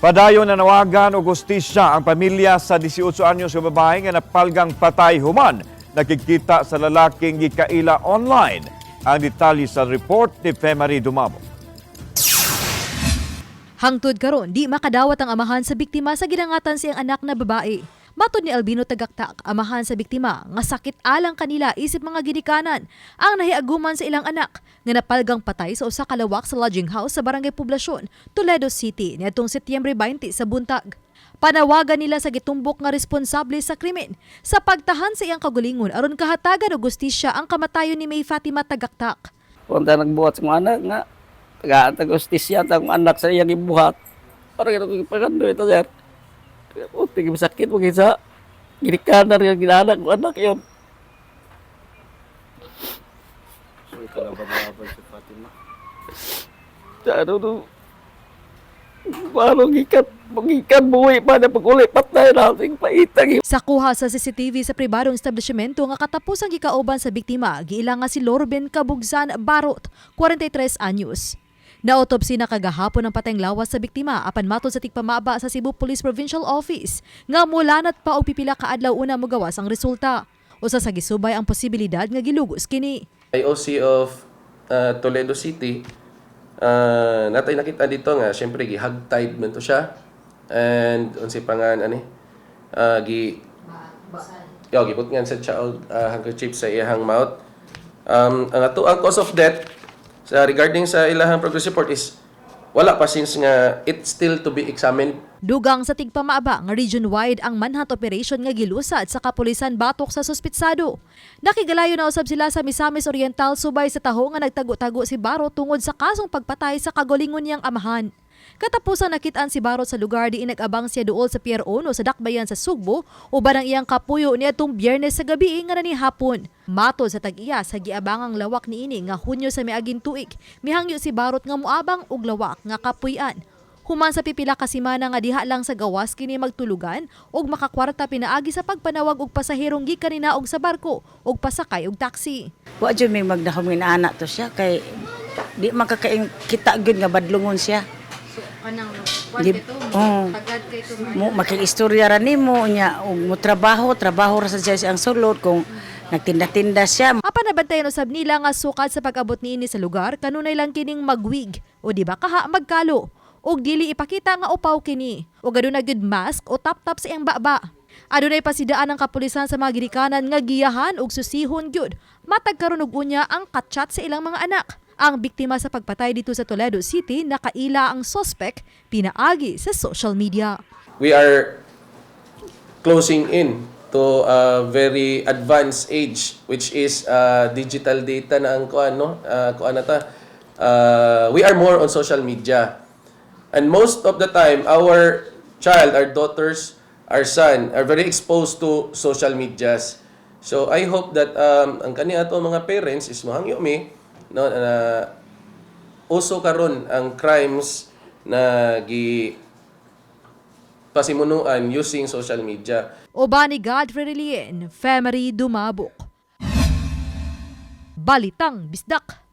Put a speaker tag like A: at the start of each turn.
A: Padayon na nawagan o gustisya ang pamilya sa 18 anyos nga babae nga napalgang patay human. Nakikita sa lalaking gikaila online. Ang detalye sa report ni Femari Dumabo.
B: Hangtod karon, di makadawat ang amahan sa biktima sa ginangatan siyang anak na babae. Matod ni Albino Tagaktak, amahan sa biktima, nga sakit alang kanila isip mga ginikanan ang nahiaguman sa ilang anak nga napalgang patay sa usa ka lawak sa lodging house sa Barangay Poblasyon, Toledo City niadtong Setyembre 20 sa buntag. Panawagan nila sa gitumbok nga responsable sa krimen sa pagtahan sa iyang kagulingon aron kahatagan og gustisya ang kamatayon ni May Fatima Tagaktak.
C: Punta nagbuhat sa mga anak nga. Tagaan tag-ustisya ang anak sa iyang ibuhat. Ito yung pagando ito, sir. O, tingin sakit mo isa. Ginikanan yung ginanak ko anak yun. Sa ano no? Paano gikat? Magikat buwi pa na pag-uli patay natin paitang
B: Sa kuha sa CCTV sa pribadong establishmento nga katapos ang gikauban sa biktima, giila nga si Lorben Kabugsan Barot, 43 anyos. Naotopsi na kagahapon ang patayng lawas sa biktima apan matod sa tigpamaba sa Cebu Police Provincial Office nga mulanat pa og pipila ka adlaw una mogawas ang resulta. Usa sa gisubay ang posibilidad nga gilugos kini.
D: IOC of uh, Toledo City, uh, natay nakita dito nga, syempre, gi-hog-tied man to siya. And, unsi pa nga, ano, uh, gi... Yo, gibot nga sa og uh, handkerchief sa iyahang mouth. Um, ang ato ang cause of death sa regarding sa ilahang progress report is wala pa since nga it still to be examined
B: Dugang sa tigpamaaba nga region-wide ang manhunt operation nga gilusad sa kapulisan batok sa suspitsado. Nakigalayo na usab sila sa Misamis Oriental subay sa taho nga nagtago-tago si Baro tungod sa kasong pagpatay sa kagulingon niyang amahan. Katapusan nakitaan si Barot sa lugar di inag-abang siya duol sa Pier 1 sa Dakbayan sa Sugbo uban ang iyang kapuyo niadtong Biyernes sa gabi nga nani hapon. Matod sa tag-iya sa giabangang lawak niini nga Hunyo sa miaging tuig, mihangyo si Barot nga muabang og lawak nga kapuy-an. Human sa pipila ka semana nga diha lang sa gawas kini magtulugan ug makakwarta pinaagi sa pagpanawag og pasahirong gikan nina og sa barko ug pasakay og taxi.
E: Wa jud may magdahom nga anak to siya kay di makakaing kita gyud nga badlungon siya.
B: Kanang
E: Di, oh, mo makiistorya ra nimo nya ug mo trabaho, trabaho ra sa siya ang sulod kung nagtinda-tinda siya.
B: Apan nabantayan usab nila nga sukat sa pag-abot niini sa lugar? Kanunay lang kining magwig. O di ba? Kaha magkalo. Ug dili ipakita nga upaw kini. Ug aduna gyud mask o tap-tap sa iyang baba. Adunay pasidaan ng kapulisan sa mga girikanan nga giyahan ug susihon gyud. Matag karon og unya ang katchat sa ilang mga anak. Ang biktima sa pagpatay dito sa Toledo City nakaila ang suspect pinaagi sa social media.
D: we are closing in to a very advanced age which is uh, digital data na ang kuan no? Uh, kuan na ta? Uh, we are more on social media. And most of the time our child our daughters our son are very exposed to social medias. So i hope that um, ang kani ato mga parents is mohangyo mi no na uso karon ang crimes na gi pasimunuan using social media.
B: Obani Godfrey Relien, Femery Dumabok. Balitang Bisdak.